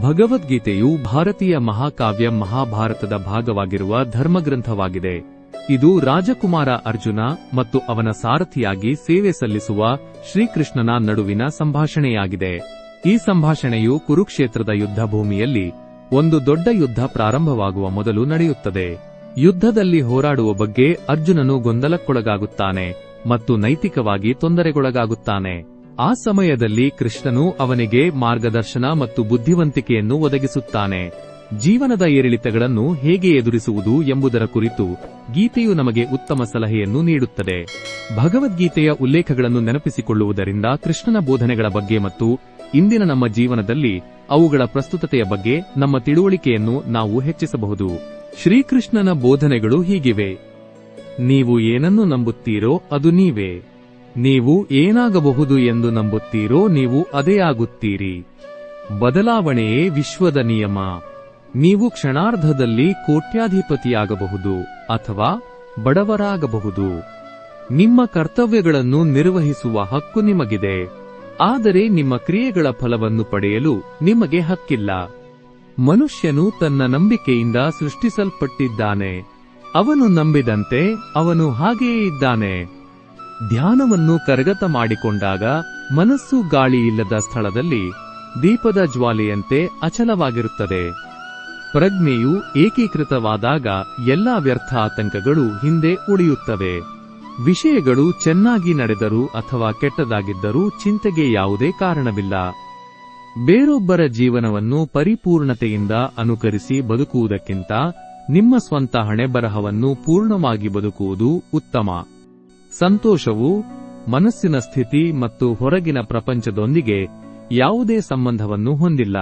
ಭಗವದ್ಗೀತೆಯು ಭಾರತೀಯ ಮಹಾಕಾವ್ಯ ಮಹಾಭಾರತದ ಭಾಗವಾಗಿರುವ ಧರ್ಮಗ್ರಂಥವಾಗಿದೆ. ಇದು ರಾಜಕುಮಾರ ಅರ್ಜುನ ಮತ್ತು ಅವನ ಸಾರಥಿಯಾಗಿ ಸೇವೆ ಸಲ್ಲಿಸುವ ಶ್ರೀಕೃಷ್ಣನ ನಡುವಿನ ಸಂಭಾಷಣೆಯಾಗಿದೆ. ಈ ಸಂಭಾಷಣೆಯು ಕುರುಕ್ಷೇತ್ರದ ಯುದ್ಧಭೂಮಿಯಲ್ಲಿ ಒಂದು ದೊಡ್ಡ ಯುದ್ಧ ಪ್ರಾರಂಭವಾಗುವ ಮೊದಲು ನಡೆಯುತ್ತದೆ. ಯುದ್ಧದಲ್ಲಿ ಹೋರಾಡುವ ಬಗ್ಗೆ ಅರ್ಜುನನು ಗೊಂದಲಕ್ಕೊಳಗಾಗುತ್ತಾನೆ ಮತ್ತು ನೈತಿಕವಾಗಿ ತೊಂದರೆಗೊಳಗಾಗುತ್ತಾನೆ. ಆ ಸಮಯದಲ್ಲಿ ಕೃಷ್ಣನು ಅವನಿಗೆ ಮಾರ್ಗದರ್ಶನ ಮತ್ತು ಬುದ್ಧಿವಂತಿಕೆಯನ್ನು ಒದಗಿಸುತ್ತಾನೆ. ಜೀವನದ ಏರಿಳಿತಗಳನ್ನು ಹೇಗೆ ಎದುರಿಸುವುದು ಎಂಬುದರ ಕುರಿತು ಗೀತೆಯು ನಮಗೆ ಉತ್ತಮ ಸಲಹೆಯನ್ನು ನೀಡುತ್ತದೆ. ಭಗವದ್ಗೀತೆಯ ಉಲ್ಲೇಖಗಳನ್ನು ನೆನಪಿಸಿಕೊಳ್ಳುವುದರಿಂದ ಕೃಷ್ಣನ ಬೋಧನೆಗಳ ಬಗ್ಗೆ ಮತ್ತು ಇಂದಿನ ನಮ್ಮ ಜೀವನದಲ್ಲಿ ಅವುಗಳ ಪ್ರಸ್ತುತತೆಯ ಬಗ್ಗೆ ನಮ್ಮ ತಿಳುವಳಿಕೆಯನ್ನು ನಾವು ಹೆಚ್ಚಿಸಬಹುದು. ಶ್ರೀಕೃಷ್ಣನ ಬೋಧನೆಗಳು ಹೀಗಿವೆ. ನೀವು ಏನನ್ನು ನಂಬುತ್ತೀರೋ ಅದು ನೀವೇ. ನೀವು ಏನಾಗಬಹುದು ಎಂದು ನಂಬುತ್ತೀರೋ ನೀವು ಅದೇ ಆಗುತ್ತೀರಿ. ಬದಲಾವಣೆಯೇ ವಿಶ್ವದ ನಿಯಮ. ನೀವು ಕ್ಷಣಾರ್ಧದಲ್ಲಿ ಕೋಟ್ಯಾಧಿಪತಿಯಾಗಬಹುದು ಅಥವಾ ಬಡವರಾಗಬಹುದು. ನಿಮ್ಮ ಕರ್ತವ್ಯಗಳನ್ನು ನಿರ್ವಹಿಸುವ ಹಕ್ಕು ನಿಮಗಿದೆ. ಆದರೆ ನಿಮ್ಮ ಕ್ರಿಯೆಗಳ ಫಲವನ್ನು ಪಡೆಯಲು ನಿಮಗೆ ಹಕ್ಕಿಲ್ಲ. ಮನುಷ್ಯನು ತನ್ನ ನಂಬಿಕೆಯಿಂದ ಸೃಷ್ಟಿಸಲ್ಪಟ್ಟಿದ್ದಾನೆ. ಅವನು ನಂಬಿದಂತೆ ಅವನು ಹಾಗೆಯೇ ಇದ್ದಾನೆ. ಧ್ಯಾನವನ್ನು ಕರಗತ ಮಾಡಿಕೊಂಡಾಗ ಮನಸ್ಸು ಗಾಳಿಯಿಲ್ಲದ ಸ್ಥಳದಲ್ಲಿ ದೀಪದ ಜ್ವಾಲೆಯಂತೆ ಅಚಲವಾಗಿರುತ್ತದೆ. ಪ್ರಜ್ಞೆಯು ಏಕೀಕೃತವಾದಾಗ ಎಲ್ಲಾ ವ್ಯರ್ಥ ಆತಂಕಗಳು ಹಿಂದೆ ಉಳಿಯುತ್ತವೆ. ವಿಷಯಗಳು ಚೆನ್ನಾಗಿ ನಡೆದರೂ ಅಥವಾ ಕೆಟ್ಟದಾಗಿದ್ದರೂ ಚಿಂತೆಗೆ ಯಾವುದೇ ಕಾರಣವಿಲ್ಲ. ಬೇರೊಬ್ಬರ ಜೀವನವನ್ನು ಪರಿಪೂರ್ಣತೆಯಿಂದ ಅನುಕರಿಸಿ ಬದುಕುವುದಕ್ಕಿಂತ ನಿಮ್ಮ ಸ್ವಂತ ಹಣೆಬರಹವನ್ನು ಪೂರ್ಣವಾಗಿ ಬದುಕುವುದು ಉತ್ತಮ. ಸಂತೋಷವು ಮನಸ್ಸಿನ ಸ್ಥಿತಿ ಮತ್ತು ಹೊರಗಿನ ಪ್ರಪಂಚದೊಂದಿಗೆ ಯಾವುದೇ ಸಂಬಂಧವನ್ನು ಹೊಂದಿಲ್ಲ.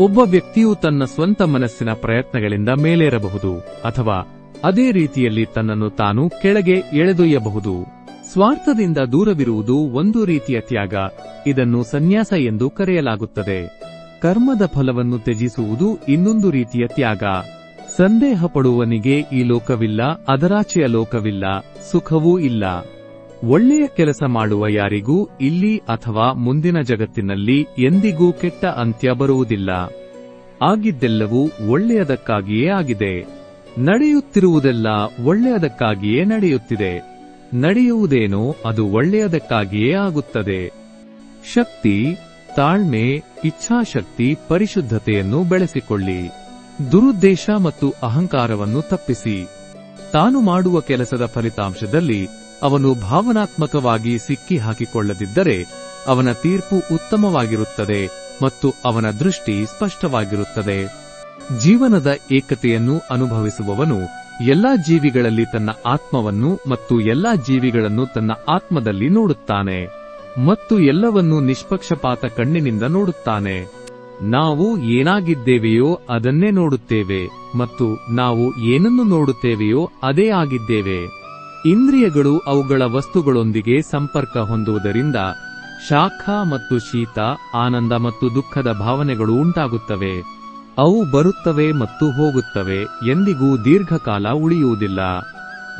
ಒಬ್ಬ ವ್ಯಕ್ತಿಯು ತನ್ನ ಸ್ವಂತ ಮನಸ್ಸಿನ ಪ್ರಯತ್ನಗಳಿಂದ ಮೇಲೇರಬಹುದು, ಅಥವಾ ಅದೇ ರೀತಿಯಲ್ಲಿ ತನ್ನನ್ನು ತಾನು ಕೆಳಗೆ ಎಳೆದೊಯ್ಯಬಹುದು. ಸ್ವಾರ್ಥದಿಂದ ದೂರವಿರುವುದು ಒಂದು ರೀತಿಯ ತ್ಯಾಗ, ಇದನ್ನು ಸನ್ಯಾಸ ಎಂದು ಕರೆಯಲಾಗುತ್ತದೆ. ಕರ್ಮದ ಫಲವನ್ನು ತ್ಯಜಿಸುವುದು ಇನ್ನೊಂದು ರೀತಿಯ ತ್ಯಾಗ. ಸಂದೇಹ ಪಡುವನಿಗೆ ಈ ಲೋಕವಿಲ್ಲ, ಅದರಾಚೆಯ ಲೋಕವಿಲ್ಲ, ಸುಖವೂ ಇಲ್ಲ. ಒಳ್ಳೆಯ ಕೆಲಸ ಮಾಡುವ ಯಾರಿಗೂ ಇಲ್ಲಿ ಅಥವಾ ಮುಂದಿನ ಜಗತ್ತಿನಲ್ಲಿ ಎಂದಿಗೂ ಕೆಟ್ಟ ಅಂತ್ಯ ಬರುವುದಿಲ್ಲ. ಆಗಿದ್ದೆಲ್ಲವೂ ಒಳ್ಳೆಯದಕ್ಕಾಗಿಯೇ ಆಗಿದೆ. ನಡೆಯುತ್ತಿರುವುದೆಲ್ಲ ಒಳ್ಳೆಯದಕ್ಕಾಗಿಯೇ ನಡೆಯುತ್ತಿದೆ. ನಡೆಯುವುದೇನೋ ಅದು ಒಳ್ಳೆಯದಕ್ಕಾಗಿಯೇ ಆಗುತ್ತದೆ. ಶಕ್ತಿ, ತಾಳ್ಮೆ, ಇಚ್ಛಾಶಕ್ತಿ, ಪರಿಶುದ್ಧತೆಯನ್ನು ಬೆಳೆಸಿಕೊಳ್ಳಿ. ದುರುದ್ದೇಶ ಮತ್ತು ಅಹಂಕಾರವನ್ನು ತಪ್ಪಿಸಿ. ತಾನು ಮಾಡುವ ಕೆಲಸದ ಫಲಿತಾಂಶದಲ್ಲಿ ಅವನು ಭಾವನಾತ್ಮಕವಾಗಿ ಸಿಕ್ಕಿ ಹಾಕಿಕೊಳ್ಳದಿದ್ದರೆ ಅವನ ತೀರ್ಪು ಉತ್ತಮವಾಗಿರುತ್ತದೆ ಮತ್ತು ಅವನ ದೃಷ್ಟಿ ಸ್ಪಷ್ಟವಾಗಿರುತ್ತದೆ. ಜೀವನದ ಏಕತೆಯನ್ನು ಅನುಭವಿಸುವವನು ಎಲ್ಲಾ ಜೀವಿಗಳಲ್ಲಿ ತನ್ನ ಆತ್ಮವನ್ನು ಮತ್ತು ಎಲ್ಲಾ ಜೀವಿಗಳನ್ನು ತನ್ನ ಆತ್ಮದಲ್ಲಿ ನೋಡುತ್ತಾನೆ ಮತ್ತು ಎಲ್ಲವನ್ನೂ ನಿಷ್ಪಕ್ಷಪಾತ ಕಣ್ಣಿನಿಂದ ನೋಡುತ್ತಾನೆ. ನಾವು ಏನಾಗಿದ್ದೇವೆಯೋ ಅದನ್ನೇ ನೋಡುತ್ತೇವೆ ಮತ್ತು ನಾವು ಏನನ್ನು ನೋಡುತ್ತೇವೆಯೋ ಅದೇ ಆಗಿದ್ದೇವೆ. ಇಂದ್ರಿಯಗಳು ಅವುಗಳ ವಸ್ತುಗಳೊಂದಿಗೆ ಸಂಪರ್ಕ ಹೊಂದುವುದರಿಂದ ಶಾಖ ಮತ್ತು ಶೀತ, ಆನಂದ ಮತ್ತು ದುಃಖದ ಭಾವನೆಗಳು ಉಂಟಾಗುತ್ತವೆ. ಅವು ಬರುತ್ತವೆ ಮತ್ತು ಹೋಗುತ್ತವೆ, ಎಂದಿಗೂ ದೀರ್ಘಕಾಲ ಉಳಿಯುವುದಿಲ್ಲ.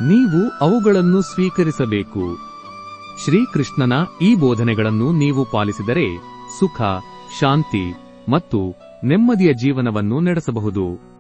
ನೀವು ಅವುಗಳನ್ನು ಸ್ವೀಕರಿಸಬೇಕು. ಶ್ರೀಕೃಷ್ಣನ ಈ ಬೋಧನೆಗಳನ್ನು ನೀವು ಪಾಲಿಸಿದರೆ ಸುಖ, ಶಾಂತಿ ಮತ್ತು ನೆಮ್ಮದಿಯ ಜೀವನವನ್ನು ನಡೆಸಬಹುದು.